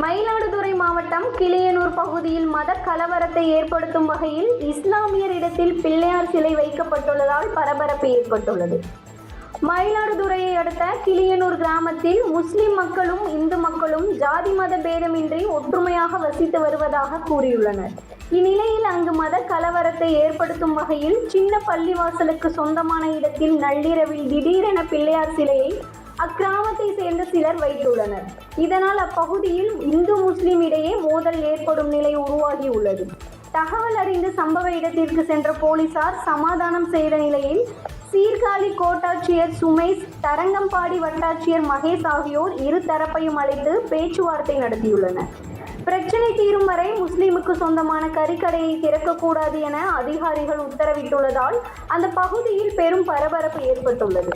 மயிலாடுதுறை மாவட்டம் கிளியனூர் பகுதியில் மத கலவரத்தை ஏற்படுத்தும் வகையில் இஸ்லாமியர் இடத்தில் பிள்ளையார் சிலை வைக்கப்பட்டுள்ளதால் பரபரப்பு ஏற்பட்டுள்ளது. மயிலாடுதுறையை அடுத்த கிளியனூர் கிராமத்தில் முஸ்லிம் மக்களும் இந்து மக்களும் ஜாதி மத பேதமின்றி ஒற்றுமையாக வசித்து வருவதாக கூறியுள்ளனர். இந்நிலையில் அங்கு மத கலவரத்தை ஏற்படுத்தும் வகையில் சின்ன பள்ளிவாசலுக்கு சொந்தமான இடத்தில் நள்ளிரவில் திடீரென பிள்ளையார் சிலையை அக்கிராம சிலர் வைத்துள்ளனர். இதனால் அப்பகுதியில் இந்து முஸ்லிம் இடையே மோதல் ஏற்படும் நிலை உருவாகியுள்ளது தகவல் அறிந்து சம்பவ இடத்திற்கு சென்ற போலீசார் சமாதானம் செய்த நிலையில் சீர்காழி கோட்டாட்சியர் சுமேஷ் தரங்கம்பாடி வட்டாட்சியர் மகேஷ் ஆகியோர் இரு தரப்பையும் அழைத்து பேச்சுவார்த்தை நடத்தியுள்ளனர். பிரச்சனை தீரும் வரை முஸ்லிமுக்கு சொந்தமான கறிக்கடையை திறக்கக்கூடாது என அதிகாரிகள் உத்தரவிட்டுள்ளதால் அந்த பகுதியில் பெரும் பரபரப்பு ஏற்பட்டுள்ளது.